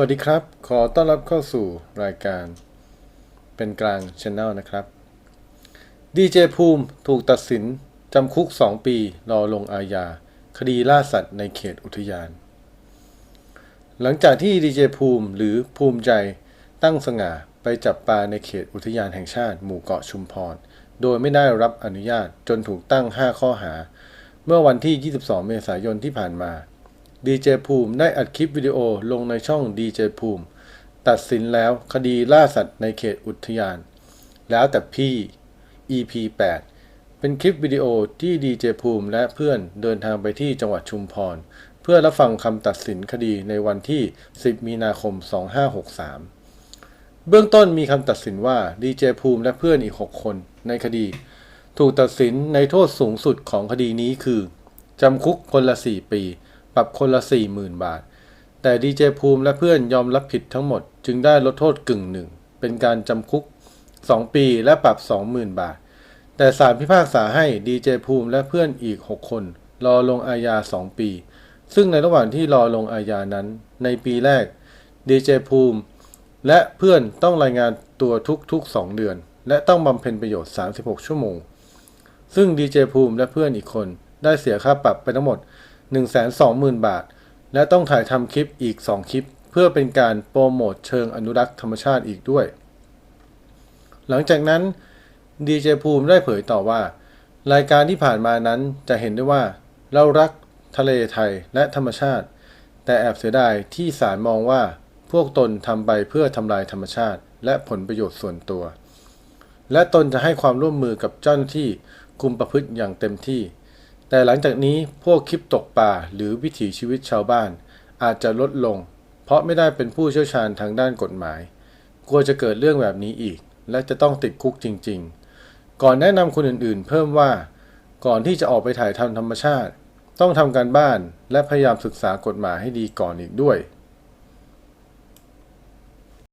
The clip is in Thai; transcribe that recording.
วัสดีครับ ขอต้อนรับเข้าสู่รายการ เป็นกลางช anel นะครับ ดีเจภูมิถูกตัดสินจำคุก 2 ปี รอลงอาญา คดีล่าสัตว์ในเขตอุทยาน หลังจากที่ดีเจภูมิหรือภูมิใจตั้งสง่าไปจับปลาในเขตอุทยานแห่งชาติหมู่เกาะชุมพร โดยไม่ได้รับอนุญาตจนถูกตั้ง 5 ข้อหา เมื่อวันที่ 22 เมษายนที่ผ่านมา ดีเจภูมิได้อัดคลิปวิดีโอลงในช่องดีเจภูมิ ตัดสินแล้วคดีล่าสัตว์ในเขตอุทยาน แล้วแต่พี่ EP 8 เป็นคลิปวิดีโอที่ดีเจภูมิและเพื่อนเดินทางไปที่จังหวัดชุมพร เพื่อรับฟังคำตัดสินคดีในวันที่ 10 มีนาคม 2563 เบื้องต้นมีคำตัดสินว่าดีเจภูมิและเพื่อนอีก 6 คนในคดี ถูกตัดสินในโทษสูงสุดของคดีนี้คือจำคุกคนละ 4 ปี ปรับคนละ 40,000 บาท แต่ดีเจภูมิและเพื่อนยอมรับผิดทั้งหมด จึงได้ลดโทษกึ่งหนึ่ง เป็นการจำคุก 2 ปีและปรับ 20,000 บาท แต่ศาลพิพากษาให้ดีเจภูมิและเพื่อนอีก 6 คน รอลงอาญา 2 ปี ซึ่งในระหว่างที่รอลงอาญานั้น ในปีแรกดีเจภูมิและเพื่อนต้องรายงานตัวทุกๆ 2 เดือน และต้องบำเพ็ญประโยชน์ 36 ชั่วโมง ซึ่งดีเจภูมิและเพื่อนอีกคนได้เสียค่าปรับไปทั้งหมด 120,000 บาท และต้องถ่ายทำคลิปอีก 2 คลิป เพื่อเป็นการโปรโมทเชิงอนุรักษ์ธรรมชาติอีกด้วย หลังจากนั้นดีเจภูมิได้เผยต่อว่า รายการที่ผ่านมานั้นจะเห็นได้ว่า เรารักทะเลไทยและธรรมชาติ แต่แอบเสียดายที่ศาลมองว่าพวกตนทำไปเพื่อทำลายธรรมชาติ และผลประโยชน์ส่วนตัว และตนจะให้ความร่วมมือกับเจ้าหน้าที่คุมประพฤติอย่างเต็มที่ แต่หลังจากนี้พวกคลิปตกปลาหรือวิถีชีวิตชาวบ้าน อาจจะลดลง เพราะไม่ได้เป็นผู้เชี่ยวชาญทางด้านกฎหมาย กลัวจะเกิดเรื่องแบบนี้อีก และจะต้องติดคุกจริง ๆ ก่อนแนะนำคนอื่นๆ เพิ่มว่า ก่อนที่จะออกไปถ่ายทำธรรมชาติ ต้องทำการบ้านและพยายามศึกษากฎหมายให้ดีก่อนอีกด้วย